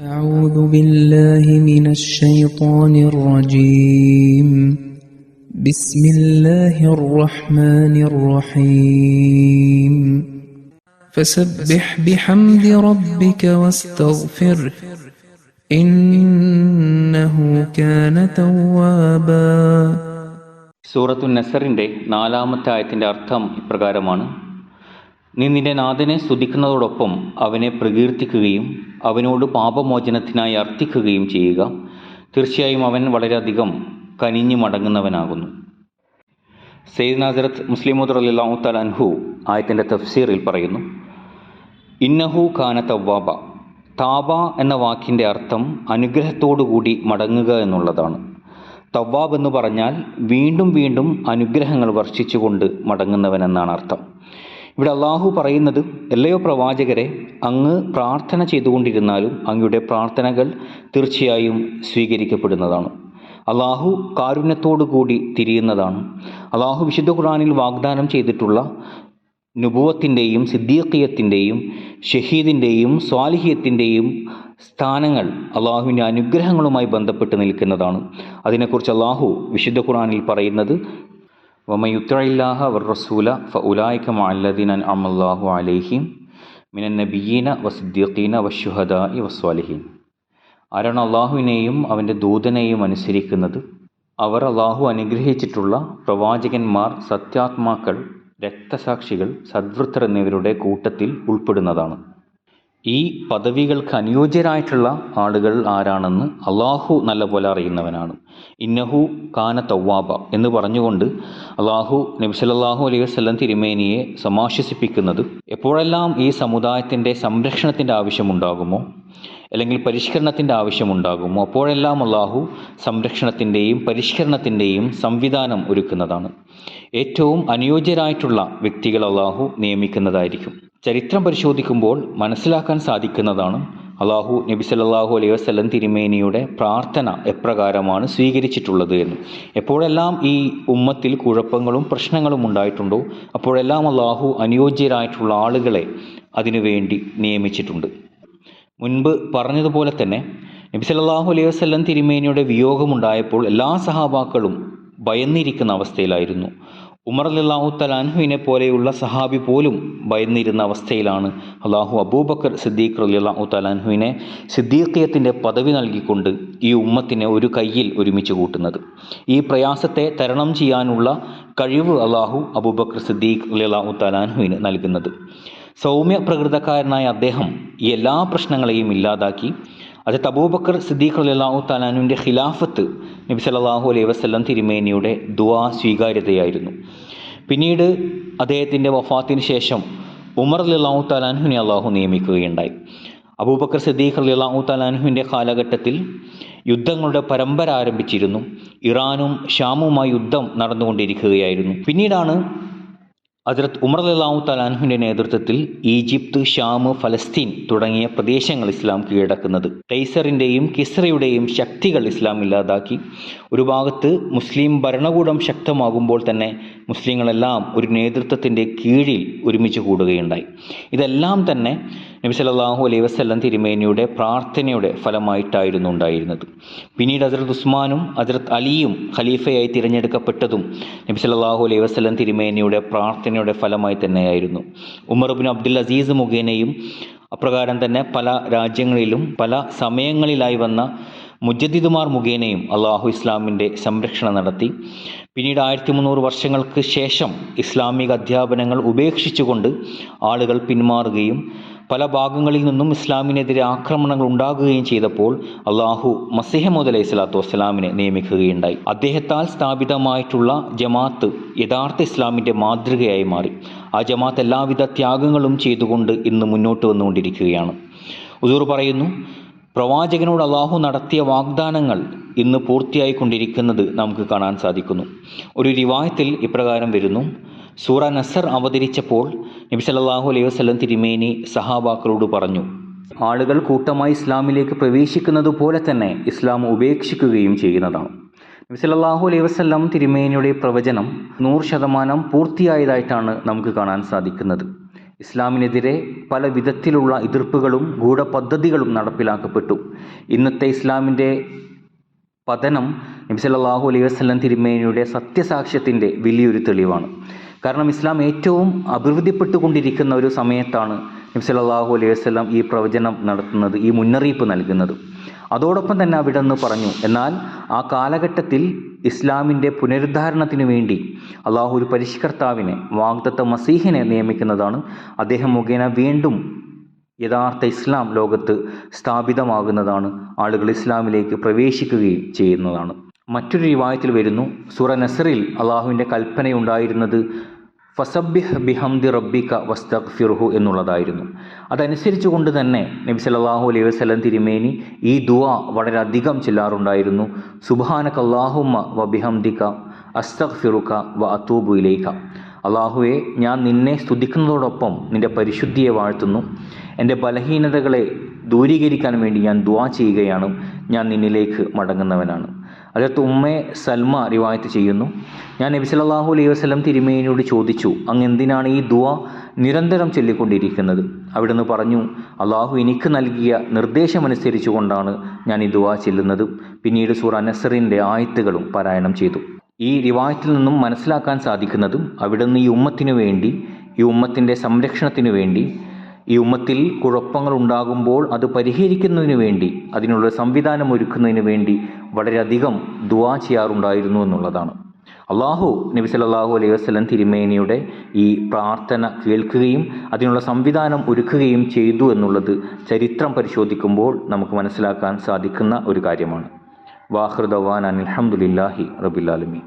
أعوذ بالله من الشيطان الرجيم بسم الله الرحمن الرحيم فسبح بحمد ربك واستغفره إنه كان توابا സൂറത്തു നസറിൻ്റെ നാലാമത്തെ ആയത്തിൻ്റെ അർത്ഥം ഇപ്രകാരമാണ് നീ നിന്റെ നാഥനെ സ്തുതിക്കുന്നതോടൊപ്പം അവനെ പ്രകീർത്തിക്കുകയും അവനോട് പാപമോചനത്തിനായി അർത്ഥിക്കുകയും ചെയ്യുക. തീർച്ചയായും അവൻ വളരെയധികം കനിഞ്ഞു മടങ്ങുന്നവനാകുന്നു. സെയ്ദ് നാസറത്ത് മുസ്ലിമുദ് അലിള്ളാഹു തലൻഹു ആയത്തിന്റെ തഫ്സീറിൽ പറയുന്നു ഇന്നഹു ഖാന തവ്വാബ. താബ എന്ന വാക്കിന്റെ അർത്ഥം അനുഗ്രഹത്തോടുകൂടി മടങ്ങുക എന്നുള്ളതാണ്. തവ്വാബ് എന്ന് പറഞ്ഞാൽ വീണ്ടും വീണ്ടും അനുഗ്രഹങ്ങൾ വർഷിച്ചുകൊണ്ട് മടങ്ങുന്നവൻ എന്നാണ് അർത്ഥം. ഇവിടെ അള്ളാഹു പറയുന്നത് എല്ലയോ പ്രവാചകരെ അങ്ങ് പ്രാർത്ഥന ചെയ്തുകൊണ്ടിരുന്നാലും അങ്ങയുടെ പ്രാർത്ഥനകൾ തീർച്ചയായും സ്വീകരിക്കപ്പെടുന്നതാണ്. അള്ളാഹു കാരുണ്യത്തോടു കൂടി തിരിയുന്നതാണ്. അള്ളാഹു വിശുദ്ധ ഖുറാനിൽ വാഗ്ദാനം ചെയ്തിട്ടുള്ള നുബുവത്തിന്റെയും സിദ്ദീഖിയത്തിന്റെയും ഷഹീദിന്റെയും സ്വാലിഹ്യത്തിന്റെയും സ്ഥാനങ്ങൾ അള്ളാഹുവിന്റെ അനുഗ്രഹങ്ങളുമായി ബന്ധപ്പെട്ട് നിൽക്കുന്നതാണ്. അതിനെക്കുറിച്ച് അള്ളാഹു വിശുദ്ധ ഖുറാനിൽ പറയുന്നത് വമയുത്തയില്ലാഹ വർറസൂല ഫ ഉലായിക്ക മഅല്ലദീന അമല്ലാഹു അലൈഹിം മിനൻ നബിയീന വസിദ്ദീഖീന ഇ വസ്വാലിഹീൻ ആരാണ് അള്ളാഹുവിനെയും അവന്റെ ദൂതനെയും അനുസരിക്കുന്നത്? അവർ അള്ളാഹു അനുഗ്രഹിച്ചിട്ടുള്ള പ്രവാചകന്മാർ സത്യാത്മാക്കൾ രക്തസാക്ഷികൾ സദ്വൃത്തർ എന്നിവരുടെ കൂട്ടത്തിൽ ഉൾപ്പെടുന്നതാണ്. ഈ പദവികൾക്ക് അനുയോജ്യരായിട്ടുള്ള ആളുകൾ ആരാണെന്ന് അള്ളാഹു നല്ലപോലെ അറിയുന്നവനാണ്. ഇന്നഹു കാന തവ്വാബ എന്ന് പറഞ്ഞുകൊണ്ട് അള്ളാഹു നബി സല്ലല്ലാഹു അലൈഹി വസല്ലം തിരുമേനിയെ സമാശ്വസിപ്പിക്കുന്നത് എപ്പോഴെല്ലാം ഈ സമുദായത്തിന്റെ സംരക്ഷണത്തിന്റെ ആവശ്യമുണ്ടാകുമോ അല്ലെങ്കിൽ പരിഷ്കരണത്തിന്റെ ആവശ്യമുണ്ടാകുമോ അപ്പോഴെല്ലാം അള്ളാഹു സംരക്ഷണത്തിന്റെയും പരിഷ്കരണത്തിന്റെയും സംവിധാനം ഒരുക്കുന്നതാണ്. ഏറ്റവും അനുയോജ്യരായിട്ടുള്ള വ്യക്തികൾ അള്ളാഹു നിയമിക്കുന്നതായിരിക്കും. ചരിത്രം പരിശോധിക്കുമ്പോൾ മനസ്സിലാക്കാൻ സാധിക്കുന്നതാണ് അള്ളാഹു നബി സല്ലല്ലാഹു അലൈഹി വസ്ലം തിരുമേനിയുടെ പ്രാർത്ഥന എപ്രകാരമാണ് സ്വീകരിച്ചിട്ടുള്ളത് എന്ന്. എപ്പോഴെല്ലാം ഈ ഉമ്മത്തിൽ കുഴപ്പങ്ങളും പ്രശ്നങ്ങളും ഉണ്ടായിട്ടുണ്ടോ അപ്പോഴെല്ലാം അള്ളാഹു അനുയോജ്യരായിട്ടുള്ള ആളുകളെ അതിനുവേണ്ടി നിയമിച്ചിട്ടുണ്ട്. മുൻപ് പറഞ്ഞതുപോലെ തന്നെ നബി സല്ലല്ലാഹു അലൈഹി വസ്ലം തിരുമേനിയുടെ വിയോഗമുണ്ടായപ്പോൾ എല്ലാ സഹാബാക്കളും ഭയന്നിരിക്കുന്ന അവസ്ഥയിലായിരുന്നു. ഉമർ അല്ലാഹു തലാൻഹുവിനെ പോലെയുള്ള സഹാബി പോലും ഭയന്നിരുന്ന അവസ്ഥയിലാണ്. അള്ളാഹു അബൂബക്കർ സിദ്ദീഖ് അള്ളാഹു തലാൻഹുവിനെ സിദ്ദീഖിയത്തിന്റെ പദവി നൽകിക്കൊണ്ട് ഈ ഉമ്മത്തിനെ ഒരു കയ്യിൽ ഒരുമിച്ച് കൂട്ടുന്നത്. ഈ പ്രയാസത്തെ തരണം ചെയ്യാനുള്ള കഴിവ് അള്ളാഹു അബൂബക്കർ സിദ്ദീഖ് അള്ളാഹു തലാൻഹുവിന് നൽകുന്നത്. സൗമ്യ പ്രകൃതക്കാരനായ അദ്ദേഹം എല്ലാ പ്രശ്നങ്ങളെയും ഇല്ലാതാക്കി അത് അബൂബക്കർ സിദ്ദീഖ് അള്ളാഹു തലാനുവിന്റെ ഖിലാഫത്ത് നബി സല്ലല്ലാഹു അലൈഹി വസ്ലം തിരുമേനിയുടെ ദുവാ സ്വീകാര്യതയായിരുന്നു. പിന്നീട് അദ്ദേഹത്തിന്റെ വഫാത്തിന് ശേഷം ഉമർ അള്ളാഹു തലാൻഹുവിനെ അള്ളാഹു നിയമിക്കുകയുണ്ടായി. അബൂബക്കർ സിദ്ദീഖ് അള്ളാഹു തലാൻഹുവിന്റെ കാലഘട്ടത്തിൽ യുദ്ധങ്ങളുടെ പരമ്പര ആരംഭിച്ചിരുന്നു. ഇറാനും ഷാമുമായി യുദ്ധം നടന്നുകൊണ്ടിരിക്കുകയായിരുന്നു. പിന്നീടാണ് ഹജറത്ത് ഉമർ അള്ളാഹു തലാൻഹുവിന്റെ നേതൃത്വത്തിൽ ഈജിപ്ത് ഷാം ഫലസ്തീൻ തുടങ്ങിയ പ്രദേശങ്ങൾ ഇസ്ലാം കീഴടക്കുന്നത്. ടൈസറിന്റെയും കിസ്രയുടെയും ശക്തികൾ ഇസ്ലാം ഇല്ലാതാക്കി. ഒരു ഭാഗത്ത് മുസ്ലിം ഭരണകൂടം ശക്തമാകുമ്പോൾ തന്നെ മുസ്ലിങ്ങളെല്ലാം ഒരു നേതൃത്വത്തിന്റെ കീഴിൽ ഒരുമിച്ച് കൂടുകയുണ്ടായി. ഇതെല്ലാം തന്നെ നബി സല്ലല്ലാഹു അലൈഹി വസല്ലം തിരുമേനിയുടെ പ്രാർത്ഥനയുടെ ഫലമായിട്ടായിരുന്നു ഉണ്ടായിരുന്നത്. പിന്നീട് ഹസരത് ഉസ്മാനും ഹസരത് അലിയും ഖലീഫയായി തിരഞ്ഞെടുക്കപ്പെട്ടതും നബി സല്ലല്ലാഹു അലൈഹി വസല്ലം തിരുമേനിയുടെ പ്രാർത്ഥനയുടെ ഫലമായി തന്നെയായിരുന്നു. ഉമർ ബിൻ അബ്ദുൽ അസീസ് മുഖേനയും അപ്രകാരം തന്നെ പല രാജ്യങ്ങളിലും പല സമയങ്ങളിലായി വന്ന മുജദ്ദിദുമാർ മുഖേനയും അള്ളാഹു ഇസ്ലാമിന്റെ സംരക്ഷണം നടത്തി. പിന്നീട് ആയിരത്തി മുന്നൂറ് വർഷങ്ങൾക്ക് ശേഷം ഇസ്ലാമിക അധ്യാപനങ്ങൾ ഉപേക്ഷിച്ചുകൊണ്ട് ആളുകൾ പിന്മാറുകയും പല ഭാഗങ്ങളിൽ നിന്നും ഇസ്ലാമിനെതിരെ ആക്രമണങ്ങൾ ഉണ്ടാകുകയും ചെയ്തപ്പോൾ അള്ളാഹു മസിഹമദ് അലൈഹി സ്വലാത്തു വസ്സലാമിനെ നിയമിക്കുകയുണ്ടായി. അദ്ദേഹത്താൽ സ്ഥാപിതമായിട്ടുള്ള ജമാഅത്ത് യഥാർത്ഥ ഇസ്ലാമിന്റെ മാതൃകയായി മാറി. ആ ജമാഅത്ത് എല്ലാവിധ ത്യാഗങ്ങളും ചെയ്തുകൊണ്ട് ഇന്ന് മുന്നോട്ട് വന്നുകൊണ്ടിരിക്കുകയാണ്. ഉദൂർ പറയുന്നു പ്രവാചകനോട് അള്ളാഹു നടത്തിയ വാഗ്ദാനങ്ങൾ ഇന്ന് പൂർത്തിയായിക്കൊണ്ടിരിക്കുന്നത് നമുക്ക് കാണാൻ സാധിക്കുന്നു. ഒരു രിവായത്തിൽ ഇപ്രകാരം വരുന്നു സൂറ നസർ അവതരിച്ചപ്പോൾ നബി സല്ലല്ലാഹു അലൈഹി വസ്ലം തിരുമേനി സഹാബാക്കളോട് പറഞ്ഞു ആളുകൾ കൂട്ടമായി ഇസ്ലാമിലേക്ക് പ്രവേശിക്കുന്നത് പോലെ തന്നെ ഇസ്ലാം ഉപേക്ഷിക്കുകയും ചെയ്യുന്നതാണ്. നബി സല്ലല്ലാഹു അലൈഹി വസ്ലം തിരുമേനിയുടെ പ്രവചനം നൂറ് ശതമാനം പൂർത്തിയായതായിട്ടാണ് നമുക്ക് കാണാൻ സാധിക്കുന്നത്. ഇസ്ലാമിനെതിരെ പല വിധത്തിലുള്ള എതിർപ്പുകളും ഗൂഢപദ്ധതികളും നടപ്പിലാക്കപ്പെട്ടു. ഇന്നത്തെ ഇസ്ലാമിന്റെ പതനം നബി സല്ലല്ലാഹു അലൈഹി വസ്ലം തിരുമേനിയുടെ സത്യസാക്ഷ്യത്തിന്റെ വലിയൊരു തെളിവാണ്. കാരണം ഇസ്ലാം ഏറ്റവും അഭിവൃദ്ധിപ്പെട്ടുകൊണ്ടിരിക്കുന്ന ഒരു സമയത്താണ് നബി സല്ലല്ലാഹു അലൈഹി വസല്ലം ഈ പ്രവചനം നടത്തുന്നത് ഈ മുന്നറിയിപ്പ് നൽകുന്നത്. അതോടൊപ്പം തന്നെ അവിടെ നിന്ന് പറഞ്ഞു എന്നാൽ ആ കാലഘട്ടത്തിൽ ഇസ്ലാമിന്റെ പുനരുദ്ധാരണത്തിന് വേണ്ടി അള്ളാഹു ഒരു പരിഷ്കർത്താവിനെ വാഗ്ദത്ത മസീഹിനെ നിയമിക്കുന്നതാണ് അദ്ദേഹം മുഖേന വീണ്ടും യഥാർത്ഥ ഇസ്ലാം ലോകത്ത് സ്ഥാപിതമാകുന്നതാണ് ആളുകൾ ഇസ്ലാമിലേക്ക് പ്രവേശിക്കുകയും ചെയ്യുന്നതാണ്. മറ്റൊരു റിവായത്തിൽ വരുന്നു സൂറ നസറിൽ അള്ളാഹുവിന്റെ കൽപ്പനയുണ്ടായിരുന്നത് ഫസബ്ബിഹ് ബിഹംദി റബ്ബിക വസ്തഗ്ഫിർഹു എന്നുള്ളതായിരുന്നു. അതനുസരിച്ച് കൊണ്ട് തന്നെ നബി സല്ലല്ലാഹു അലൈഹി വസ്ലം തിരുമേനി ഈ ദുവ വളരെയധികം ചെല്ലാറുണ്ടായിരുന്നു. സുബ്ഹാനക അല്ലാഹുമ്മ വ ബിഹംദിക അസ്തഗ്ഫിറുക വ അത്തൂബു ഇലൈക. അള്ളാഹുവെ ഞാൻ നിന്നെ സ്തുതിക്കുന്നതോടൊപ്പം നിന്റെ പരിശുദ്ധിയെ വാഴ്ത്തുന്നു. എന്റെ ബലഹീനതകളെ ദൂരീകരിക്കാൻ വേണ്ടി ഞാൻ ദുവാ ചെയ്യുകയാണ്. ഞാൻ നിന്നിലേക്ക് മടങ്ങുന്നവനാണ്. അതിനകത്ത് ഉമ്മെ സൽമ റിവായത്ത് ചെയ്യുന്നു. ഞാൻ നബി സല്ലല്ലാഹു അലൈഹി വസ്ലം തിരുമേനിയോട് ചോദിച്ചു അങ്ങ് എന്തിനാണ് ഈ ദുആ നിരന്തരം ചൊല്ലിക്കൊണ്ടിരിക്കുന്നത്? അവിടുന്ന് പറഞ്ഞു അള്ളാഹു എനിക്ക് നൽകിയ നിർദ്ദേശമനുസരിച്ചു കൊണ്ടാണ് ഞാൻ ഈ ദുആ ചെല്ലുന്നത്. പിന്നീട് സൂറ നസറിന്റെ ആയത്തുകളും പാരായണം ചെയ്തു. ഈ റിവായത്തിൽ നിന്നും മനസ്സിലാക്കാൻ സാധിക്കുന്നതും അവിടുന്ന് ഈ ഉമ്മത്തിനു വേണ്ടി ഈ ഉമ്മത്തിന്റെ സംരക്ഷണത്തിനു വേണ്ടി ഈ ഉമ്മത്തിൽ കുഴപ്പങ്ങൾ ഉണ്ടാകുമ്പോൾ അത് പരിഹരിക്കുന്നതിന് വേണ്ടി അതിനുള്ള സംവിധാനം ഒരുക്കുന്നതിന് വേണ്ടി വളരെയധികം ദുവാ ചെയ്യാറുണ്ടായിരുന്നു എന്നുള്ളതാണ്. അള്ളാഹു നബി സല്ലല്ലാഹു അലൈഹി വസ്ലം തിരുമേനിയുടെ ഈ പ്രാർത്ഥന കേൾക്കുകയും അതിനുള്ള സംവിധാനം ഒരുക്കുകയും ചെയ്തു എന്നുള്ളത് ചരിത്രം പരിശോധിക്കുമ്പോൾ നമുക്ക് മനസ്സിലാക്കാൻ സാധിക്കുന്ന ഒരു കാര്യമാണ്. വാഹൃദവാൻ അനിൽഹമുല്ലാഹി റബിലാലമി